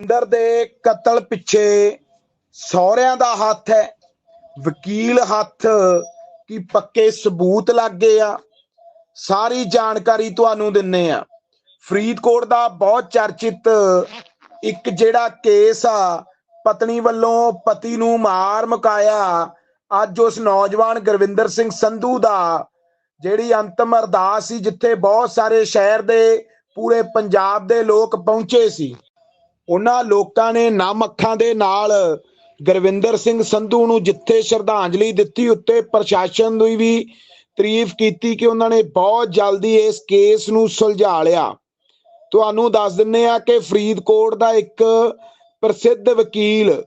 ਇੰਦਰ ਦੇ ਕਤਲ ਪਿੱਛੇ ਸਹੁਰਿਆਂ ਦਾ ਹੱਥ ਹੈ। ਵਕੀਲ ਹੱਥ ਕੀ ਪੱਕੇ ਸਬੂਤ ਲੱਗ ਗਏ ਆ। ਸਾਰੀ ਜਾਣਕਾਰੀ ਤੁਹਾਨੂੰ ਦਿੰਨੇ ਆ। ਫਰੀਦਕੋਟ ਦਾ ਬਹੁਤ ਚਰਚਿਤ ਇੱਕ ਜਿਹੜਾ ਕੇਸ ਆ, ਪਤਨੀ ਵੱਲੋਂ ਪਤੀ ਨੂੰ ਮਾਰ ਮੁਕਾਇਆ ਅੱਜ ਉਸ ਨੌਜਵਾਨ ਗੁਰਵਿੰਦਰ ਸਿੰਘ ਸੰਧੂ ਦਾ, ਜਿਹੜੀ ਅੰਤਮ ਅਰਦਾਸ ਸੀ, ਜਿੱਥੇ ਬਹੁਤ ਸਾਰੇ ਸ਼ਹਿਰ ਦੇ ਪੂਰੇ ਪੰਜਾਬ ਦੇ ਲੋਕ ਪਹੁੰਚੇ ਸੀ। ਉਹਨਾਂ ਲੋਕਾਂ ਨੇ ਨਾਮ ਅੱਖਾਂ ਦੇ ਨਾਲ ਗੁਰਵਿੰਦਰ ਸਿੰਘ ਸੰਧੂ ਨੂੰ ਜਿੱਥੇ ਸ਼ਰਧਾਂਜਲੀ ਦਿੱਤੀ, ਉੱਤੇ ਪ੍ਰਸ਼ਾਸਨ ਦੀ ਵੀ ਤਾਰੀਫ ਕੀਤੀ ਕਿ ਉਹਨਾਂ ਨੇ ਬਹੁਤ ਜਲਦੀ ਇਸ ਕੇਸ ਨੂੰ ਸੁਲਝਾ ਲਿਆ। ਤੁਹਾਨੂੰ ਦੱਸ ਦਿੰਨੇ ਆ ਕਿ ਫਰੀਦਕੋਟ ਦਾ ਇੱਕ ਪ੍ਰਸਿੱਧ ਵਕੀਲ,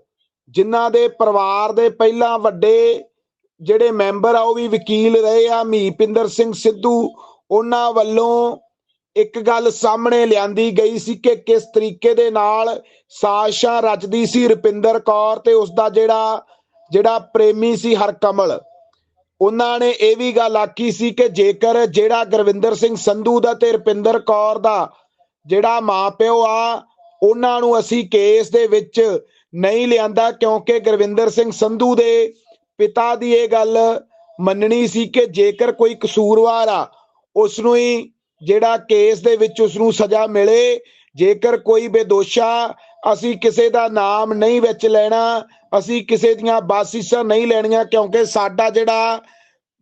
ਜਿਨ੍ਹਾਂ ਦੇ ਪਰਿਵਾਰ ਦੇ ਪਹਿਲਾਂ ਵੱਡੇ ਜਿਹੜੇ ਮੈਂਬਰ ਆ, ਉਹ ਵੀ ਵਕੀਲ ਰਹੇ ਆ ਮੀਪਿੰਦਰ ਸਿੰਘ ਸਿੱਧੂ, ਉਹਨਾਂ ਵੱਲੋਂ ਇੱਕ ਗੱਲ ਸਾਹਮਣੇ ਲਿਆਂਦੀ ਗਈ ਸੀ ਕਿ ਕਿਸ ਤਰੀਕੇ ਦੇ ਨਾਲ ਸਾਜ਼ਿਸ਼ਾਂ ਰਚਦੀ ਸੀ ਰੁਪਿੰਦਰ ਕੌਰ ਤੇ ਉਸ ਦਾ ਜਿਹੜਾ ਜਿਹੜਾ ਪ੍ਰੇਮੀ ਸੀ ਹਰਕਮਲ। ਉਹਨਾਂ ਨੇ ਇਹ ਵੀ ਗੱਲ ਆਖੀ ਸੀ ਕਿ ਜੇਕਰ ਜਿਹੜਾ ਗੁਰਵਿੰਦਰ ਸਿੰਘ ਸੰਧੂ ਦਾ ਤੇ ਰੁਪਿੰਦਰ ਕੌਰ ਦਾ ਜਿਹੜਾ ਮਾਪਿਓ ਆ, ਉਹਨਾਂ ਨੂੰ ਅਸੀਂ ਕੇਸ ਦੇ ਵਿੱਚ ਨਹੀਂ ਲਿਆਂਦਾ ਕਿਉਂਕਿ ਗੁਰਵਿੰਦਰ ਸਿੰਘ ਸੰਧੂ ਦੇ ਪਿਤਾ ਦੀ ਇਹ ਗੱਲ ਮੰਨਣੀ ਸੀ ਕਿ ਜੇਕਰ ਕੋਈ ਕਸੂਰਵਾਰ ਆ ਉਸ ਨੂੰ ਹੀ ਜਿਹੜਾ ਕੇਸ ਦੇ ਵਿੱਚ ਉਸ ਨੂੰ ਸਜ਼ਾ ਮਿਲੇ, ਜੇਕਰ ਕੋਈ ਬੇਦੋਸ਼ਾ ਅਸੀਂ ਕਿਸੇ ਦਾ ਨਾਮ ਨਹੀਂ ਵਿੱਚ ਲੈਣਾ, ਅਸੀਂ ਕਿਸੇ ਦੀਆਂ ਬਾਸਿਸਾਂ ਨਹੀਂ ਲੈਣੀਆਂ, ਕਿਉਂਕਿ ਸਾਡਾ ਜਿਹੜਾ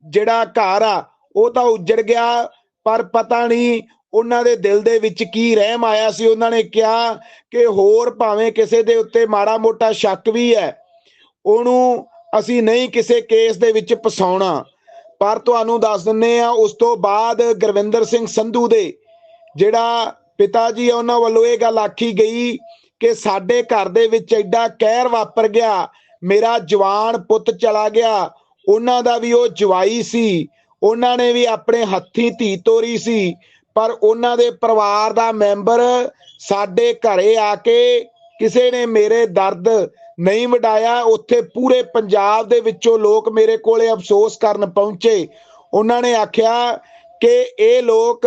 ਜਿਹੜਾ ਘਰ ਆ, ਉਹ ਤਾਂ ਉੱਜੜ ਗਿਆ, ਪਰ ਪਤਾ ਨਹੀਂ ਉਹਨਾਂ ਦੇ ਦਿਲ ਦੇ ਵਿੱਚ ਕੀ ਰਹਿਮ ਆਇਆ ਸੀ। ਉਹਨਾਂ ਨੇ ਕਿਹਾ ਕਿ ਹੋਰ ਭਾਵੇਂ ਕਿਸੇ ਦੇ ਉੱਤੇ ਮਾੜਾ ਮੋਟਾ ਸ਼ੱਕ ਵੀ ਹੈ, ਉਹਨੂੰ ਅਸੀਂ ਨਹੀਂ ਕਿਸੇ ਕੇਸ ਦੇ ਵਿੱਚ ਫਸਾਉਣਾ। ਪਰ ਤੁਹਾਨੂੰ ਦੱਸ ਦਿੰਨੇ ਆ, ਉਸ ਤੋਂ ਬਾਅਦ ਗੁਰਵਿੰਦਰ ਸਿੰਘ ਸੰਧੂ ਦੇ ਜਿਹੜਾ ਪਿਤਾ ਜੀ ਉਹਨਾਂ ਵੱਲੋਂ ਇਹ ਗੱਲ ਆਖੀ ਗਈ ਕਿ ਸਾਡੇ ਘਰ ਦੇ ਵਿੱਚ ਐਡਾ ਕਹਿਰ ਵਾਪਰ ਗਿਆ, ਮੇਰਾ ਜਵਾਨ ਪੁੱਤ ਚਲਾ ਗਿਆ, ਉਹਨਾਂ ਦਾ ਵੀ ਉਹ ਜਵਾਈ ਸੀ, ਉਹਨਾਂ ਨੇ ਵੀ ਆਪਣੇ ਹੱਥੀਂ ਧੀ ਤੋਰੀ ਸੀ, ਪਰ ਉਹਨਾਂ ਦੇ ਪਰਿਵਾਰ ਦਾ ਮੈਂਬਰ ਸਾਡੇ ਘਰੇ ਆ ਕੇ ਕਿਸੇ ਨੇ ਮੇਰੇ ਦਰਦ ਨਹੀਂ ਵਡਾਇਆ ਉੱਥੇ ਪੂਰੇ ਪੰਜਾਬ ਦੇ ਵਿੱਚੋਂ ਲੋਕ ਮੇਰੇ ਕੋਲੇ ਅਫਸੋਸ ਕਰਨ ਪਹੁੰਚੇ। ਉਹਨਾਂ ਨੇ ਆਖਿਆ ਕਿ ਇਹ ਲੋਕ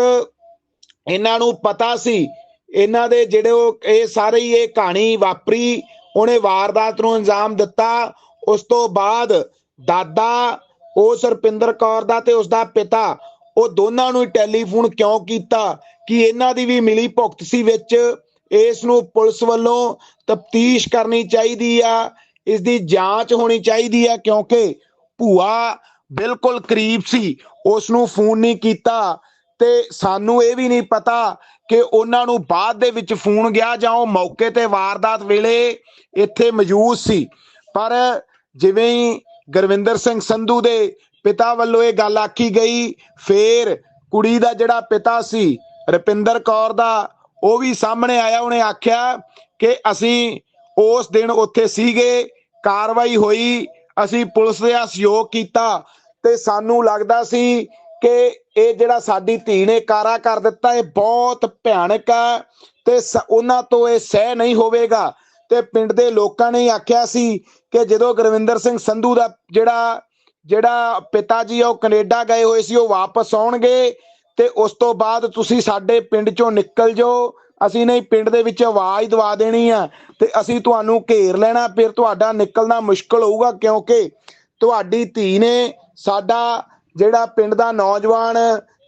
ਇਹਨਾਂ ਨੂੰ ਪਤਾ ਸੀ। ਇਹਨਾਂ ਦੇ ਜਿਹੜੇ ਉਹ, ਇਹ ਸਾਰੇ ਹੀ ਇਹ ਕਹਾਣੀ ਵਾਪਰੀ, ਉਹਨੇ ਵਾਰਦਾਤ ਨੂੰ ਅੰਜਾਮ ਦਿੱਤਾ। ਉਸ ਤੋਂ ਬਾਅਦ ਦਾਦਾ, ਉਹ ਸਰਪਿੰਦਰ ਕੌਰ ਦਾ ਤੇ ਉਸ ਦਾ ਪਿਤਾ, ਉਹ ਦੋਨਾਂ ਨੂੰ ਟੈਲੀਫੋਨ ਕਿਉਂ ਕੀਤਾ ਕਿ ਇਹਨਾਂ ਦੀ ਵੀ ਮਿਲੀ ਭੁਗਤ ਸੀ ਵਿੱਚ। ਇਸ ਨੂੰ ਪੁਲਿਸ ਵੱਲੋਂ ਤਫਤੀਸ਼ ਕਰਨੀ ਚਾਹੀਦੀ ਆ ਇਸ ਦੀ ਜਾਂਚ ਹੋਣੀ ਚਾਹੀਦੀ ਆ, ਕਿਉਂਕਿ ਭੂਆ ਬਿਲਕੁਲ ਕਰੀਬ ਸੀ ਉਸ ਨੂੰ ਫੋਨ ਨਹੀਂ ਕੀਤਾ ਤੇ ਸਾਨੂੰ ਇਹ ਵੀ ਨਹੀਂ ਪਤਾ ਕਿ ਉਹਨਾਂ ਨੂੰ ਬਾਅਦ ਦੇ ਵਿੱਚ ਫੋਨ ਗਿਆ ਜਾਂ ਉਹ ਮੌਕੇ ਤੇ ਵਾਰਦਾਤ ਵੇਲੇ ਇੱਥੇ ਮੌਜੂਦ ਸੀ। ਪਰ ਜਿਵੇਂ ਹੀ ਗੁਰਵਿੰਦਰ ਸਿੰਘ ਸੰਧੂ ਦੇ ਪਿਤਾ ਵੱਲੋਂ ਇਹ ਗੱਲ ਆਖੀ ਗਈ, ਫੇਰ ਕੁੜੀ ਦਾ ਜਿਹੜਾ ਪਿਤਾ ਸੀ, ਰੁਪਿੰਦਰ ਕੌਰ ਦਾ ਉਹ ਵੀ ਸਾਹਮਣੇ ਆਇਆ, ਉਹਨੇ ਆਖਿਆ ਕਿ ਅਸੀਂ ਉਸ ਦਿਨ ਉੱਥੇ ਸੀਗੇ, ਕਾਰਵਾਈ ਹੋਈ, ਅਸੀਂ ਪੁਲਿਸ ਦਾ ਸਹਿਯੋਗ ਕੀਤਾ ਤੇ ਸਾਨੂੰ ਲੱਗਦਾ ਸੀ ਕਿ ਇਹ ਜਿਹੜਾ ਸਾਡੀ ਧੀ ਨੇ ਕਾਰਾ ਕਰ ਦਿੱਤਾ, ਇਹ ਬਹੁਤ ਭਿਆਨਕ ਹੈ ਤੇ ਸ- ਉਹਨਾਂ ਤੋਂ ਇਹ ਸਹਿ ਨਹੀਂ ਹੋਵੇਗਾ। ਤੇ ਪਿੰਡ ਦੇ ਲੋਕਾਂ ਨੇ ਆਖਿਆ ਸੀ ਕਿ ਜਦੋਂ ਗੁਰਵਿੰਦਰ ਸਿੰਘ ਸੰਧੂ ਦਾ ਜਿਹੜਾ ਜਿਹੜਾ ਪਿਤਾ ਜੀ ਉਹ ਕੈਨੇਡਾ ਗਏ ਹੋਏ ਸੀ, ਉਹ ਵਾਪਸ ਆਉਣਗੇ ਤੇ ਉਸ ਤੋਂ ਬਾਅਦ ਤੁਸੀਂ ਸਾਡੇ ਪਿੰਡ ਚੋਂ ਨਿਕਲ ਜਾਓ। ਅਸੀਂ ਨਹੀਂ, ਪਿੰਡ ਦੇ ਵਿੱਚ ਆਵਾਜ਼ ਦਵਾ ਦੇਣੀ ਆ ਤੇ ਅਸੀਂ ਤੁਹਾਨੂੰ ਘੇਰ ਲੈਣਾ। ਫਿਰ ਤੁਹਾਡਾ ਨਿਕਲਣਾ ਮੁਸ਼ਕਲ ਹੋਊਗਾ ਕਿਉਂਕਿ ਤੁਹਾਡੀ ਧੀ ਨੇ ਸਾਡਾ ਜਿਹੜਾ ਪਿੰਡ ਦਾ ਨੌਜਵਾਨ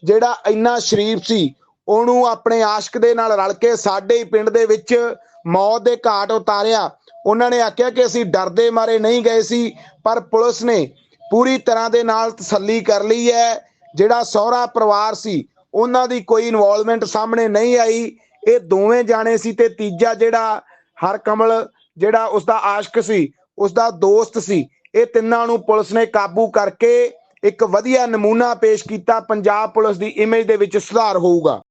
ਜਿਹੜਾ ਇੰਨਾ ਸ਼ਰੀਫ ਸੀ, ਉਹਨੂੰ ਆਪਣੇ ਆਸ਼ਕ ਦੇ ਨਾਲ ਰਲ ਕੇ ਸਾਡੇ ਹੀ ਪਿੰਡ ਦੇ ਵਿੱਚ ਮੌਤ ਦੇ ਘਾਟ ਉਤਾਰਿਆ। ਉਹਨਾਂ ਨੇ ਆਖਿਆ ਕਿ ਅਸੀਂ ਡਰਦੇ ਮਾਰੇ ਨਹੀਂ ਗਏ ਸੀ, ਪਰ ਪੁਲਿਸ ਨੇ ਪੂਰੀ ਤਰ੍ਹਾਂ ਦੇ ਨਾਲ ਤਸੱਲੀ ਕਰ ਲਈ ਹੈ। ਜਿਹੜਾ ਸਹੁਰਾ ਪਰਿਵਾਰ ਸੀ, ਉਹਨਾਂ ਦੀ ਕੋਈ ਇਨਵੋਲਵਮੈਂਟ ਸਾਹਮਣੇ ਨਹੀਂ ਆਈ। ਇਹ ਦੋਵੇਂ ਜਾਣੇ ਸੀ ਤੇ ਤੀਜਾ ਜਿਹੜਾ ਹਰ ਕਮਲ ਜਿਹੜਾ ਉਸ ਦਾ ਆਸ਼ਕ ਸੀ ਉਸ ਦਾ ਦੋਸਤ ਸੀ, ਇਹ ਤਿੰਨਾਂ ਨੂੰ ਪੁਲਿਸ ਨੇ ਕਾਬੂ ਕਰਕੇ ਇੱਕ ਵਧੀਆ ਨਮੂਨਾ ਪੇਸ਼ ਕੀਤਾ, ਪੰਜਾਬ ਪੁਲਿਸ ਦੀ ਇਮੇਜ ਦੇ ਵਿੱਚ ਸੁਧਾਰ ਹੋਊਗਾ।